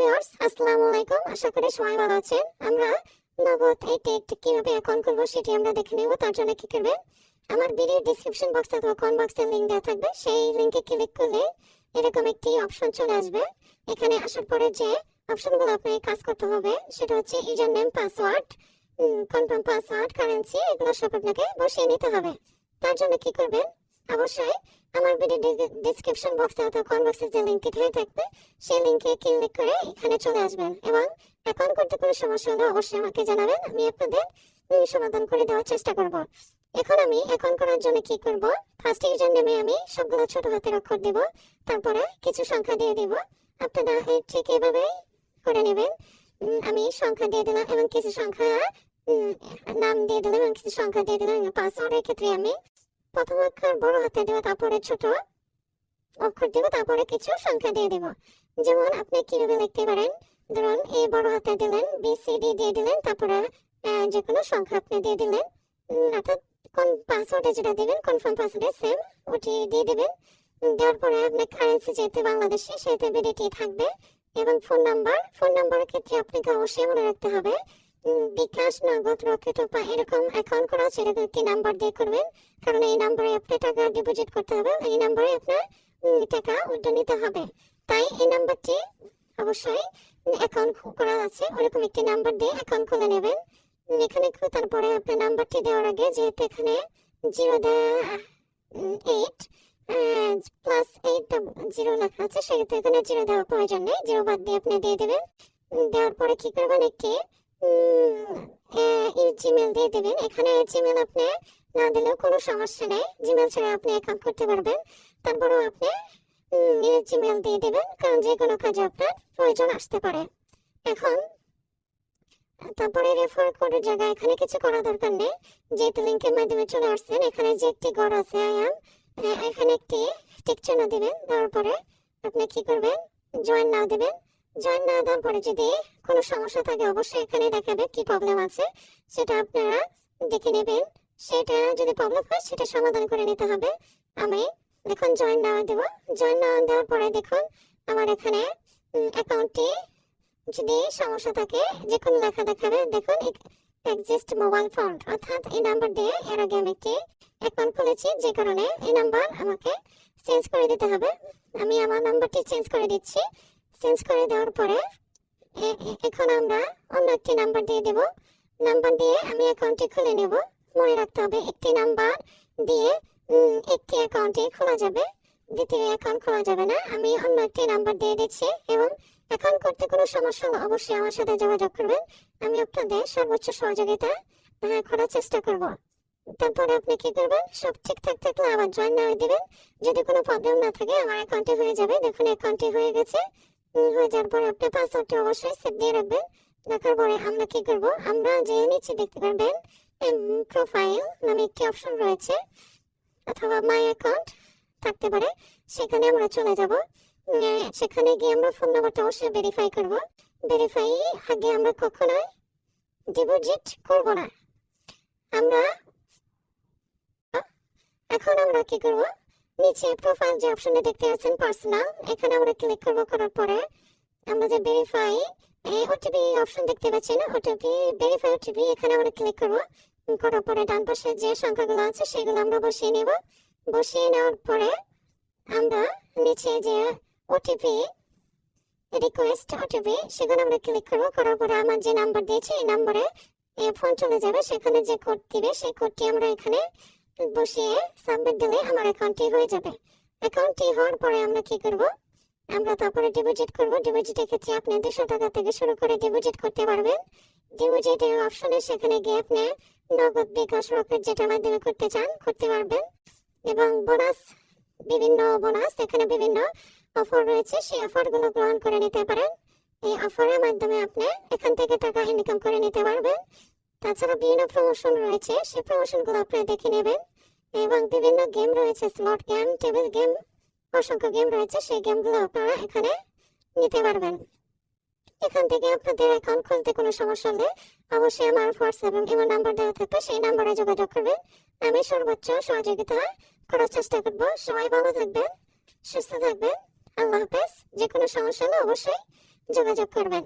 Viewers আসসালামু আলাইকুম আশা করি সবাই ভালো আছেন। আমরা নগদ এই টেকটি কীভাবে অ্যাকাউন্ট করব সেটি আমরা দেখে নেব। তার জন্য কি করবেন? আমার ভিডিও ডিসক্রিপশন বক্সে অথবা কমেন্ট বক্সে লিংক দেওয়া থাকবে। সেই লিংকে ক্লিক করলে এরকম একটি অপশন চলে আসবে। এখানে আসার পরে যে অপশনগুলো আপনাকে কাজ করতে হবে, সেটা হচ্ছে user name password confirm password currency এগুলো সব আপনাকে বসিয়ে নিতে হবে। তার জন্য কি করবেন? অবশ্যই আমার ভিডিও ডিসক্রিপশন বক্সে অথবা কমেন্ট বক্সে যে লিঙ্কটি দেওয়া থাকবে, সেই লিঙ্কে ক্লিক করে এখানে চলে আসবেন এবং অ্যাকাউন্ট করতে কোনো সমস্যা হলে অবশ্যই আমাকে জানাবেন, আমি আপনাদের সমাধান করে দেওয়ার চেষ্টা করব। এখন আমি অ্যাকাউন্ট করার জন্য কি করব? ফার্স্ট ইউজার নেমে আমি সবগুলো ছোট হাতের অক্ষর দেব, তারপরে কিছু সংখ্যা দিয়ে দিব। আপনারা এই ঠিক এভাবে করে নেবেন। আমি সংখ্যা দিয়ে দিলাম এবং কিছু সংখ্যা নাম দিয়ে দিলাম এবং কিছু সংখ্যা দিয়ে দিলাম পাসওয়ার্ডের ক্ষেত্রে আমি প্রথম অক্ষর বড় হাতে দেব তারপরে ছোট অক্ষর দেব, তারপরে কিছু সংখ্যা দিয়ে দেব। যেমন আপনি কীভাবে লিখতে পারেন? ধরুন, এ বড় হাতে দিলেন, বি, সি, ডি দিয়ে দিলেন, তারপরে যে কোনো সংখ্যা আপনি দিয়ে দিলেন। অর্থাৎ কোন পাসওয়ার্ডে যেটা দিবেন কনফার্ম পাসওয়ার্ডে সেম ওটি দিয়ে দিবেন। দেওয়ার পরে আপনার কারেন্সি যেহেতু বাংলাদেশে, সেহেতু বিডিটি থাকবে। এবং ফোন নাম্বার ফোন নাম্বারের ক্ষেত্রে আপনাকে অবশ্যই মনে রাখতে হবে বিকাশ নগদ রকেট বা এরকম অ্যাকাউন্ট করা আছে এরকম একটি নাম্বার দিয়ে করবেন। কারণ এই নাম্বারে আপনি টাকা ডিপোজিট করতে হবে এই নাম্বারে আপনার টাকা উঠে নিতে হবে। তাই এই নাম্বারটি অবশ্যই অ্যাকাউন্ট করা আছে, ওরকম একটি নাম্বার দিয়ে অ্যাকাউন্ট খুলে নেবেন। এখানে তারপরে আপনার নাম্বারটি দেওয়ার আগে, যেহেতু এখানে zero eight plus eight zero লেখা আছে সেক্ষেত্রে এখানে জিরো দেওয়ার প্রয়োজন নেই জিরো বাদ দিয়ে আপনি দিয়ে দেবেন। দেওয়ার পরে কি করবেন একটি জিমেল দিয়ে দেবেন। এখানে জিমেল আপনি না দিলেও কোনো সমস্যা নেই। জিমেল ছাড়া আপনি অ্যাকাউন্ট করতে পারবেন। তারপরেও আপনি জিমেল দিয়ে দেবেন, কারণ যে কোনো কাজে আপনার প্রয়োজন আসতে পারে। এখন, তারপরে রেফার কোডের জায়গায় এখানে কিছু করা দরকার নেই। যেহেতু লিঙ্কের মাধ্যমে চলে আসছেন, এখানে যে একটি ঘর আছে আয়াম এখানে একটি টিক চিহ্ন দিবেন, দেওয়ার পরে আপনি কি করবেন? জয়েন নাও দিবেন। জয়েন না দেওয়ার পরে যদি কোনো সমস্যা থাকে, অবশ্যই এখানে দেখাবে কি প্রবলেম আছে। সেটা আপনারা দেখে নেবেন। সেটা যদি প্রবলেম হয়, সেটা সমাধান করে নিতে হবে। আমি দেখুন জয়েন নেওয়া দেবো। জয়েন নেওয়া দেওয়ার পরে দেখুন, আমার এখানে অ্যাকাউন্টটি যদি সমস্যা থাকে যে কোনো লেখা দেখাবে। দেখুন এক্সিস্ট মোবাইল ফোন অর্থাৎ এই নাম্বার দিয়ে এর আগে আমি একটি অ্যাকাউন্ট খুলেছি। যে কারণে এই নাম্বার আমাকে চেঞ্জ করে দিতে হবে। আমি আমার নাম্বারটি চেঞ্জ করে দিচ্ছি। চেঞ্জ করে দেওয়ার পরে এখন আমরা অন্য একটি নাম্বার দিয়ে দেব। নাম্বার দিয়ে আমি অ্যাকাউন্টটি খুলে নেব। মনে রাখতে হবে একটি নাম্বার দিয়ে একটি অ্যাকাউন্টে খোলা যাবে। দ্বিতীয় অ্যাকাউন্ট খোলা যাবে না। আমি অন্য একটি নাম্বার দিয়ে দিচ্ছি এবং অ্যাকাউন্ট করতে কোনো সমস্যা হলে অবশ্যই আমার সাথে যোগাযোগ করবেন। আমি আপনাদের সর্বোচ্চ সহযোগিতা আহ, করার চেষ্টা করব। তারপরে আপনি কি করবেন? সব ঠিকঠাক থাকলে আবার জয়েন না দিবেন। যদি কোনো প্রবলেম না থাকে আমার অ্যাকাউন্টে হয়ে যাবে। দেখুন অ্যাকাউন্টে হয়ে গেছে। হয়ে যাওয়ার পরে আপনি পাসওয়ার্ডটি অবশ্যই সেভ দিয়ে রাখবেন। রাখার পরে আমরা কি করব? আমরা যে নিচে দেখতে পারবেন প্রোফাইল নামে একটি অপশন রয়েছে, অথবা মাই অ্যাকাউন্ট থাকতে পারে। সেখানে আমরা চলে যাব। সেখানে গিয়ে আমরা ফোন নাম্বারটা অবশ্যই ভেরিফাই করব। ভেরিফাই আগে আমরা কখনোই ডিপোজিট করব না। আমরা এখন আমরা কি করব? নিচে প্রোফাইল যে অপশনটা দেখতে পাচ্ছেন পার্সোনাল এখানে আমরা ক্লিক করব, করার পরে আমরা যে ভেরিফাই ওটিপি অপশন দেখতে পাচ্ছেন ওটিপি ভেরিফাই ওটিপি এখানে আমরা ক্লিক করব। করার পরে ডান পাশে যে সংখ্যাগুলো আছে, সেগুলো আমরা বসিয়ে নেব। বসিয়ে নেওয়ার পরে আমরা নিচে যে ওটিপি রিকোয়েস্ট ওটিপি সেখানে আমরা ক্লিক করব। করার পরে আমার যে নাম্বার দিয়েছে, এই নাম্বারে ফোন চলে যাবে। সেখানে যে কোড দিবে, সেই কোডটি আমরা এখানে বসিয়ে সাবমিট দিলে আমার অ্যাকাউন্টটি হয়ে যাবে। অ্যাকাউন্টটি হওয়ার পরে আমরা কি করব? আমরা তারপরে ডিপোজিট করব। ডিপোজিটের ক্ষেত্রে আপনি দুশো টাকা থেকে শুরু করে ডিপোজিট করতে পারবেন। ডিপোজিটের অপশনে সেখানে গিয়ে আপনি নগদ বিকাশ রকেট যেটার মাধ্যমে করতে চান, করতে পারবেন। এবং বোনাস বিভিন্ন বোনাস এখানে বিভিন্ন অফার রয়েছে। সেই অফারগুলো গ্রহণ করে নিতে পারেন। এই অফারের মাধ্যমে আপনি এখান থেকে টাকা ইনকাম করে নিতে পারবেন। তাছাড়া বিভিন্ন প্রমোশন রয়েছে সেই প্রমোশনগুলো আপনি দেখে নেবেন। এবং বিভিন্ন গেম রয়েছে স্লট গেম টেবিল গেম অসংখ্য গেম রয়েছে, সেই গেমগুলো আপনারা এখানে নিতে পারবেন। এখান থেকে আপনাদের অ্যাকাউন্ট খুলতে কোনো সমস্যা হলে অবশ্যই আমার হোয়াটসঅ্যাপ এবং নাম্বার দেওয়া থাকবে, সেই নাম্বারে যোগাযোগ করবেন। আমি সর্বোচ্চ সহযোগিতা করার চেষ্টা করব। সবাই ভালো থাকবেন, সুস্থ থাকবেন। আল্লাহ হাফেজ যে কোনো সমস্যা হলে অবশ্যই যোগাযোগ করবেন।